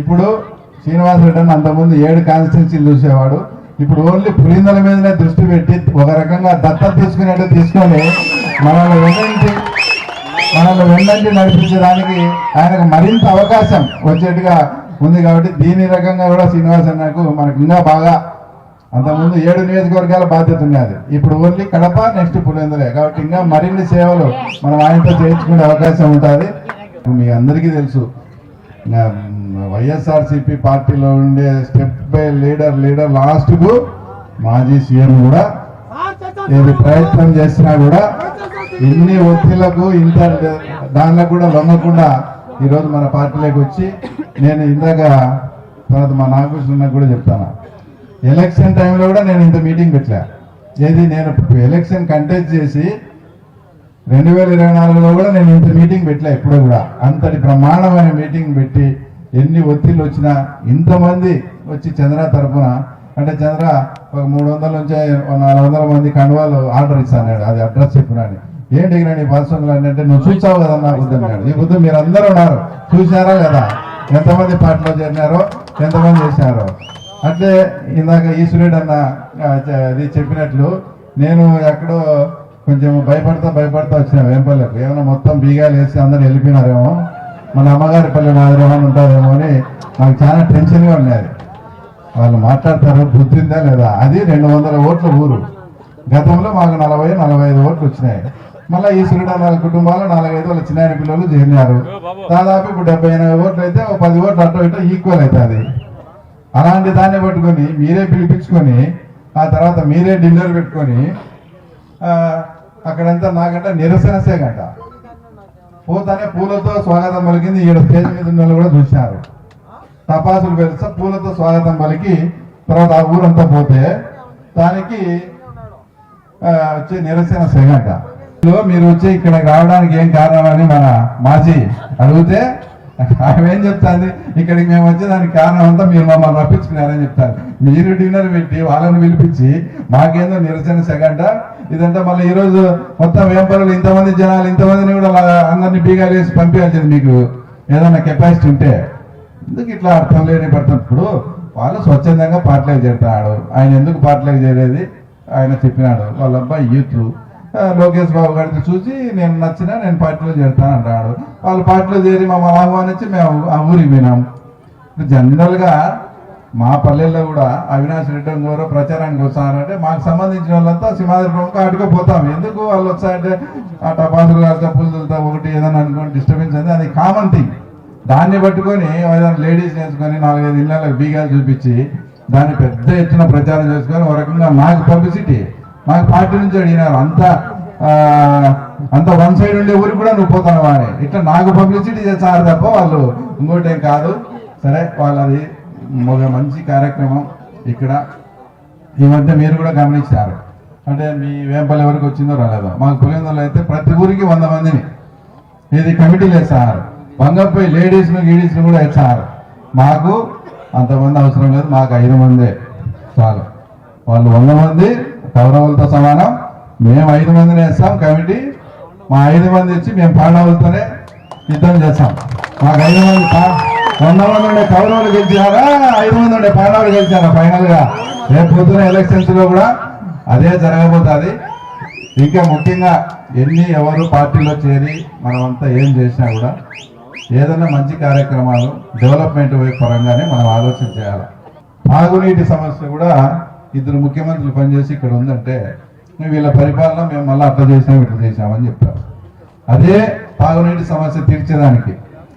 ఇప్పుడు శ్రీనివాస్ రెడ్డి అంతకుముందు ఏడు కాన్స్టిట్యున్సీలు చూసేవాడు. ఇప్పుడు ఓన్లీ పులిందల మీదనే దృష్టి పెట్టి ఒక రకంగా దత్తత తీసుకునేట్టు తీసుకొని మనల్ని వెన్నంటి మనల్ని వెన్నంటి నడిపించడానికి ఆయనకు మరింత అవకాశం వచ్చేట్టుగా ఉంది కాబట్టి దీని రకంగా కూడా శ్రీనివాస్ అన్నకు మనకు ఇంకా బాగా అంతకుముందు ఏడు నియోజకవర్గాల బాధ్యత ఉన్నది. ఇప్పుడు ఓన్లీ కడప నెక్స్ట్ పులిందలే. కాబట్టి ఇంకా మరిన్ని సేవలు మనం ఆయనతో చేయించుకునే అవకాశం ఉంటుంది. మీ అందరికీ తెలుసు. వైఎస్ఆర్సిపి పార్టీలో ఉండే స్టెప్ బై లీడర్ లీడర్ లాస్ట్కు మాజీ సీఎం కూడా ఏది ప్రయత్నం చేసినా కూడా ఇన్ని ఒత్తిళ్ళకు ఇంత దానిలో కూడా లొంగకుండా ఈరోజు మన పార్టీలోకి వచ్చి నేను ఇందాక తర్వాత మా నాగకృష్ణ కూడా చెప్తాను. ఎలక్షన్ టైంలో కూడా నేను ఇంత మీటింగ్ పెట్టలే. ఏది నేను ఎలక్షన్ కంటెస్ట్ చేసి రెండు వేల ఇరవై నాలుగులో కూడా నేను ఇంత మీటింగ్ పెట్టలే ఎప్పుడూ కూడా. అంతటి బ్రహ్మాండమైన మీటింగ్ పెట్టి ఎన్ని ఒత్తిళ్ళు వచ్చినా ఇంతమంది వచ్చి చంద్ర తరపున అంటే చంద్ర ఒక మూడు వందల నుంచి నాలుగు వందల మంది కండువాలు ఆర్డర్ ఇస్తాను అది అడ్రస్ చెప్పినాడు ఏంటి నీ పర్సనల్ అని అంటే నువ్వు చూసావు కదా నా బుద్ధి ఈ బుద్ధి మీరు అందరూ ఉన్నారు. చూసారా కదా ఎంతమంది పాటలో చేరినారో ఎంతమంది చేశారో అంటే ఇందాక ఈశ్వరుడు అన్న అది చెప్పినట్లు నేను ఎక్కడో కొంచెం భయపడతా భయపడతా వచ్చిన. వేంపల్లకు ఏమైనా మొత్తం బీగాలు వేసి అందరు వెళ్ళిపోయినారేమో. మన అమ్మగారి పల్లె నాదేమో ఉంటారేమో అని నాకు చాలా టెన్షన్గా ఉన్నది వాళ్ళు మాట్లాడతారు బుద్ధిందా లేదా? అది రెండు వందల ఓట్ల ఊరు. గతంలో మాకు నలభై నలభై ఐదు ఓట్లు వచ్చినాయి. మళ్ళీ ఈ సురుడ నాలుగు కుటుంబాలు నాలుగైదు వాళ్ళ చిన్న పిల్లలు చేరినారు. దాదాపు ఇప్పుడు డెబ్బై ఎనభై ఓట్లు అయితే ఒక పది ఓట్లు అటు ఇటు ఈక్వల్ అవుతుంది. అలాంటి దాన్ని పట్టుకొని మీరే పిలిపించుకొని ఆ తర్వాత మీరే డిన్నర్ పెట్టుకొని అక్కడంతా నాకంట నిరసన గంట. పోతానే పూలతో స్వాగతం పలికింది ఈడ స్టేజ్ మీద ఉన్న కూడా చూశారు. తపాసులు పెరుస్తా పూలతో స్వాగతం పలికి తర్వాత ఆ ఊరంతా పోతే దానికి వచ్చి వచ్చే నిరసన సెగంట మీరు వచ్చి ఇక్కడ రావడానికి ఏం కారణం అని మన మాజీ అడిగితే ఆమె ఏం చెప్తాంది? ఇక్కడికి మేము వచ్చే దానికి కారణం అంతా మీరు మమ్మల్ని రప్పించుకున్నారని చెప్తారు. మీరు డిన్నర్ పెట్టి వాళ్ళని పిలిపించి మాకేందో నిరసన సెగంట. ఇదంతా మళ్ళీ ఈరోజు మొత్తం వేంపరులు ఇంతమంది జనాలు ఇంతమందిని కూడా అందరినీ బీగాలు వేసి పంపించాల్సింది మీకు. ఏదన్నా కెపాసిటీ ఉంటే. ఎందుకు ఇట్లా అర్థం లేని పడుతున్నప్పుడు వాళ్ళు స్వచ్ఛందంగా పార్టీలకు చేరుతున్నాడు ఆయన ఎందుకు పార్టీలకు చేరేది ఆయన చెప్పినాడు. వాళ్ళ అబ్బాయి యూత్ లోకేష్ బాబు గారిని చూసి నేను నచ్చిన నేను పార్టీలో చేరుతాను అన్నాడు వాళ్ళు పార్టీలో చేరి మమ్మల్ని ఆహ్వానించి మేము ఆ ఊరికి పోయినాం. జనరల్గా మా పల్లెల్లో కూడా అవినాష్ రెడ్డి గారు ప్రచారానికి వస్తారంటే మాకు సంబంధించిన వాళ్ళంతా సింహాద్రి ప్రముఖ ఆడుకో పోతాం. ఎందుకు వాళ్ళు వస్తారంటే ఆ టపాసులు కాస్త పులుతో ఒకటి ఏదైనా అనుకోని డిస్టర్బెన్స్ అనేది అది కామన్ థింగ్ దాన్ని పట్టుకొని ఏదైనా లేడీస్ నేర్చుకొని నాలుగైదు ఇళ్ళకి బీగాలు చూపించి దాన్ని పెద్ద ఎత్తున ప్రచారం చేసుకొని ఒక రకంగా నాకు పబ్లిసిటీ మాకు పార్టీ నుంచి అడిగినారు అంత అంత వన్ సైడ్ ఉండే ఊరికి కూడా నువ్వు పోతాను అని. ఇట్లా నాకు పబ్లిసిటీ చేస్తారు తప్ప వాళ్ళు ఇంకోటేం కాదు. సరే వాళ్ళది ఒక మంచి కార్యక్రమం ఇక్కడ. ఈ మధ్య మీరు కూడా గమనించారు. అంటే మీ వేంపల్లి ఎవరికి వచ్చిందో రాలేదో. మాకు పులిందలో అయితే ప్రతి ఊరికి వంద మందిని. ఇది కమిటీలు వేస్తారు. బంగపై లేడీస్ను ను కూడా వేస్తారు. మాకు అంతమంది అవసరం లేదు. మాకు ఐదు మందే. చాలు. వాళ్ళు వంద మంది కౌరవులతో సమానం. మేము ఐదు మందిని వేస్తాం కమిటీ. మా ఐదు మంది వచ్చి మేము పాండవులతోనే యుద్ధం చేస్తాం. మాకు ఐదు మంది వంద మంది ఉండే కౌరవులు గెలిచారా ఐదు మంది ఉండే పాండవులు గెలిచారా ఫైనల్గా రేపు పొద్దున ఎలక్షన్స్లో కూడా అదే జరగబోతుంది. ఇంకా ముఖ్యంగా ఎన్ని ఎవరు పార్టీలో చేరి మనమంతా ఏం చేసినా కూడా ఏదైనా మంచి కార్యక్రమాలు డెవలప్మెంట్ వైపు పరంగానే మనం ఆలోచన చేయాలి. తాగునీటి సమస్య కూడా ఇద్దరు ముఖ్యమంత్రులు పనిచేసి ఇక్కడ ఉందంటే వీళ్ళ పరిపాలన మేము మళ్ళీ అట్లా చేసాం ఇట్లా చేసామని చెప్పారు. అదే తాగునీటి సమస్య తీర్చేదానికి.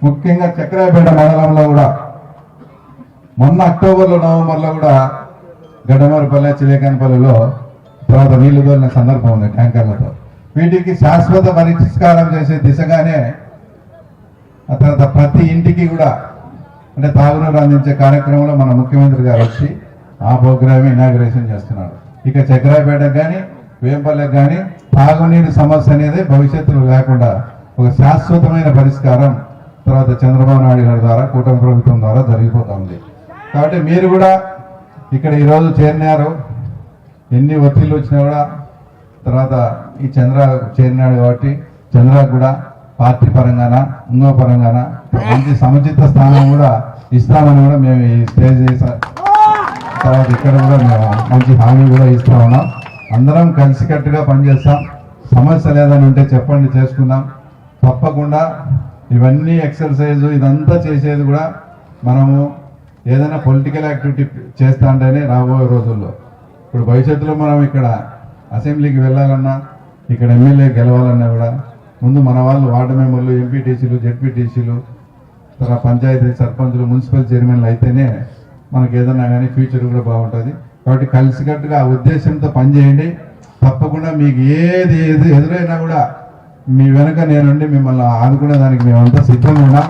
ముఖ్యంగా చక్రాయపేట మండలంలో కూడా మొన్న అక్టోబర్లో నవంబర్లో కూడా గడ్డమరపల్లె చిలేకనపల్లిలో తర్వాత నీళ్ళు తోలిన సందర్భం ఉంది ట్యాంకర్లతో. వీటికి శాశ్వత పరిష్కారం చేసే దిశగానే ఆ తర్వాత ప్రతి ఇంటికి కూడా అంటే తాగునీరు అందించే కార్యక్రమంలో మన ముఖ్యమంత్రి గారు వచ్చి ఆ ప్రోగ్రామ్ ఇనాగ్రేషన్ చేస్తున్నాడు. ఇక చక్రాపేటకు కానీ వేంపల్లెకి కానీ తాగునీటి సమస్య అనేది భవిష్యత్తులో లేకుండా ఒక శాశ్వతమైన పరిష్కారం తర్వాత చంద్రబాబు నాయుడు గారి ద్వారా కూటమి ప్రభుత్వం ద్వారా జరిగిపోతుంది. కాబట్టి మీరు కూడా ఇక్కడ ఈరోజు చేరినారు. ఎన్ని ఒత్తిళ్ళు వచ్చినా కూడా తర్వాత ఈ చంద్ర చేరినాడు కాబట్టి చంద్ర కూడా పార్టీ పరంగాన ఇంకో పరంగాన మంచి సముచిత స్థానం కూడా ఇస్తామని కూడా మేము ఈ స్టేజ్ చేసా- తర్వాత ఇక్కడ కూడా మేము మంచి హామీ కూడా ఇస్తా ఉన్నాం అందరం కలిసికట్టుగా పనిచేస్తాం. సమస్య లేదని ఉంటే చెప్పండి చేసుకుందాం. తప్పకుండా ఇవన్నీ ఎక్సర్సైజ్ ఇదంతా చేసేది కూడా మనము ఏదైనా పొలిటికల్ యాక్టివిటీ చేస్తా అంటేనే రాబోయే రోజుల్లో. ఇప్పుడు భవిష్యత్తులో మనం ఇక్కడ అసెంబ్లీకి వెళ్ళాలన్నా ఇక్కడ ఎమ్మెల్యే గెలవాలన్నా కూడా ముందు మన వాళ్ళు వార్డు మెంబర్లు ఎంపీటీసీలు జెడ్పీటీసీలు తర్వాత పంచాయతీ సర్పంచులు మున్సిపల్ చైర్మన్లు అయితేనే మనకి ఏదైనా కానీ ఫ్యూచర్ కూడా బాగుంటుంది. కాబట్టి కలిసికట్టుగా ఆ ఉద్దేశంతో పనిచేయండి. తప్పకుండా మీకు ఏది ఏది ఎదురైనా కూడా మీ వెనక నేనుండి మిమ్మల్ని ఆదుకునే దానికి మేమంతా సిద్ధంగా ఉన్నాం.